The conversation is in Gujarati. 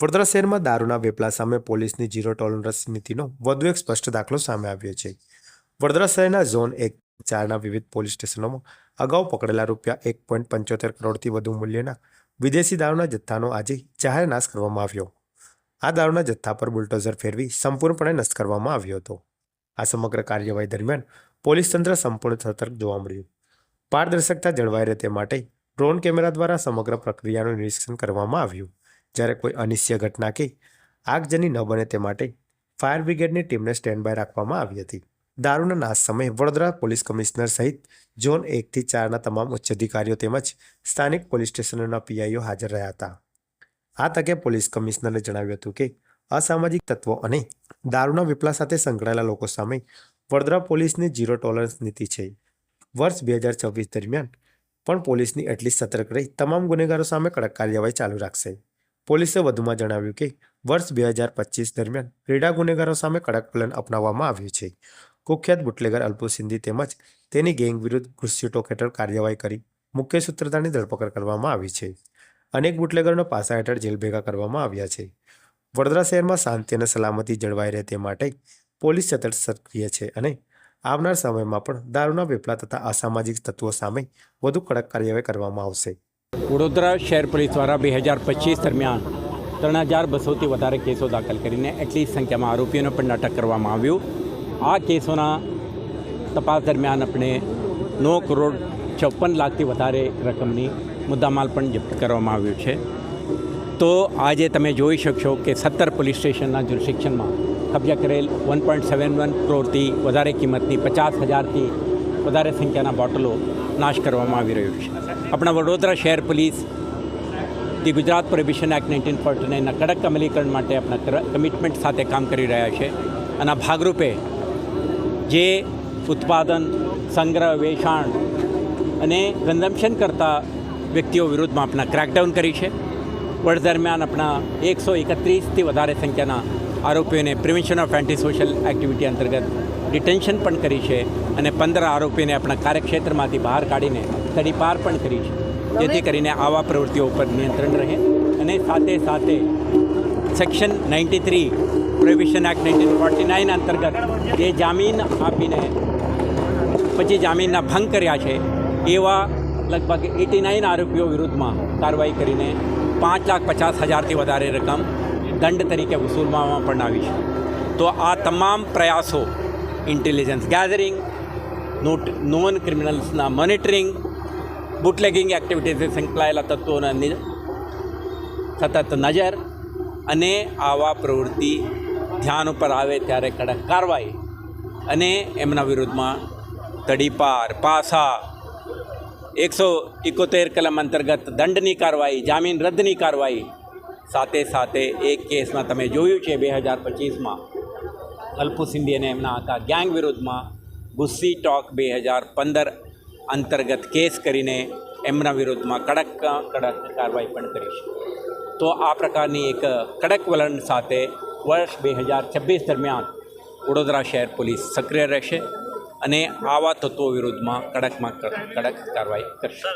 વડોદરા શહેરમાં દારૂના વેપલા સામે પોલીસની ઝીરો ટોલરન્સ નીતિનો વધુ એક સ્પષ્ટ દાખલો સામે આવ્યો છે. વડોદરા શહેરના ઝોન એક ચારના વિવિધ પોલીસ સ્ટેશનોમાં અગાઉ પકડેલા રૂપિયા એક પોઈન્ટ પંચોતેર કરોડથી વધુ મૂલ્યના વિદેશી દારૂના જથ્થાનો આજે જાહેર નાશ કરવામાં આવ્યો. આ દારૂના જથ્થા પર બુલડોઝર ફેરવી સંપૂર્ણપણે નષ્ટ કરવામાં આવ્યો હતો. આ સમગ્ર કાર્યવાહી દરમિયાન પોલીસ તંત્ર સંપૂર્ણ સતર્ક જોવા મળ્યું. પારદર્શકતા જળવાઈ રહે તે માટે ડ્રોન કેમેરા દ્વારા સમગ્ર પ્રક્રિયાનું નિરીક્ષણ કરવામાં આવ્યું. જ્યારે કોઈ અનિશ્ચય ઘટના કે આગજની ન બને તે માટે ફાયર બ્રિગેડની ટીમને સ્ટેન્ડ બાય રાખવામાં આવી હતી. દારૂના નાશ સમયે વડોદરા પોલીસ કમિશનર સહિત ઝોન એકથી ચારના તમામ ઉચ્ચ અધિકારીઓ તેમજ સ્થાનિક પોલીસ સ્ટેશનોના પીઆઈઓ હાજર રહ્યા હતા. આ તકે પોલીસ કમિશનરે જણાવ્યું હતું કે અસામાજિક તત્વો અને દારૂના વિપલા સાથે સંકળાયેલા લોકો સામે વડોદરા પોલીસની ઝીરો ટોલરન્સ નીતિ છે. વર્ષ બે હજાર છવ્વીસ દરમિયાન પણ પોલીસની એટલી સતર્ક રહી, તમામ ગુનેગારો સામે કડક કાર્યવાહી ચાલુ રાખશે. પોલીસે વધુમાં જણાવ્યું કે, વર્ષ બે હજાર પચીસ દરમિયાન ક્રીડા ગુનેગારો સામે કડક પ્લાન અપનાવવામાં આવ્યું છે. કુખ્યાત બુટલેગર અલ્પુ સિંધી તેમજ તેની ગેંગ વિરુદ્ધ ગુસ્સીટોક હેઠળ કાર્યવાહી કરી મુખ્ય સૂત્રધારની ધરપકડ કરવામાં આવી છે. અનેક બુટલેગરોના પાસા હેઠળ જેલ ભેગા કરવામાં આવ્યા છે. વડોદરા શહેરમાં શાંતિ અને સલામતી જળવાઈ રહે તે માટે પોલીસ સતત સક્રિય છે અને આવનાર સમયમાં પણ દારૂના વેપલા તથા અસામાજિક તત્વો સામે વધુ કડક કાર્યવાહી કરવામાં આવશે. વડોદરા શહેર પોલીસ દ્વારા બે હજાર પચીસ દરમિયાન ત્રણ હજાર બસોથી વધારે કેસો દાખલ કરીને એટલી સંખ્યામાં આરોપીઓને પણ અટક કરવામાં આવ્યું. આ કેસોના તપાસ દરમિયાન આપણે નવ કરોડ ચોપન લાખથી વધારે રકમની મુદ્દામાલ પણ જપ્ત કરવામાં આવ્યું છે. તો આજે તમે જોઈ શકશો કે સત્તર પોલીસ સ્ટેશનના જ્યુરિસ્ડિક્શનમાં કબજા કરેલ વન પોઈન્ટ સેવન વન કરોડથી વધારે કિંમતની પચાસ હજારથી વધારે સંખ્યાના બોટલો નાશ કરવામાં આવી રહ્યું છે. આપણા વડોદરા શહેર પોલીસ જે Gujarat prohibition act nineteen forty નાઇનના કડક અમલીકરણ માટે આપણા કમિટમેન્ટ સાથે કામ કરી રહ્યા છે. અને ભાગરૂપે જે ઉત્પાદન, સંગ્રહ, વેચાણ અને કન્ઝમ્પશન કરતા વ્યક્તિઓ વિરુદ્ધમાં આપણા ક્રેકડાઉન કરી છે. વર્ષ દરમિયાન આપણા એકસો એકત્રીસથી વધારે સંખ્યાના આરોપીઓને prevention of anti social activity અંતર્ગત ડિટેન્શન પણ કરી છે અને પંદર આરોપીને આપણા કાર્યક્ષેત્રમાંથી બહાર કાઢીને તડીપાર પણ કરી છે. જેથી કરીને આવા પ્રવૃત્તિઓ ઉપર નિયંત્રણ રહે અને સાથે સાથે section ninety three provision act nineteen forty nine અંતર્ગત જે જામીન આપીને પછી જામીનના ભંગ કર્યા છે એવા લગભગ એટી નાઇન આરોપીઓ વિરુદ્ધમાં કાર્યવાહી કરીને પાંચ લાખ પચાસ હજારથી વધારે રકમ દંડ તરીકે વસૂલવામાં પણ આવી છે. તો આ તમામ પ્રયાસો ઇન્ટેલિજન્સ ગેધરિંગ નોટ નોન ક્રિમિનલ્સના મોનિટરિંગ બુટલેગિંગ એક્ટિવિટીઝે, સંકળાયેલા તત્વોના સતત નજર અને આવા પ્રવૃત્તિ ધ્યાન ઉપર આવે ત્યારે કડક કાર્યવાહી અને એમના વિરુદ્ધમાં તડીપાર, પાસા, એકસો એકોતેર કલમ અંતર્ગત દંડની કાર્યવાહી, જામીન રદ્દની કાર્યવાહી સાથે સાથે એક કેસમાં તમે જોયું છે, બે હજાર પચીસમાં અલ્પુ સિંધી અને એમના આખા ગેંગ વિરુદ્ધમાં ગુસ્સી ટોક બે હજાર પંદર અંતર્ગત કેસ કરીને એમના વિરુદ્ધમાં કડક કડક કાર્યવાહી પણ કરીશું તો આ પ્રકારની એક કડક વલણ સાથે વર્ષ બે હજાર છવ્વીસ દરમિયાન વડોદરા શહેર પોલીસ સક્રિય રહેશે અને આવા તત્વો વિરુદ્ધમાં કડકમાં કડક કાર્યવાહી કરશે.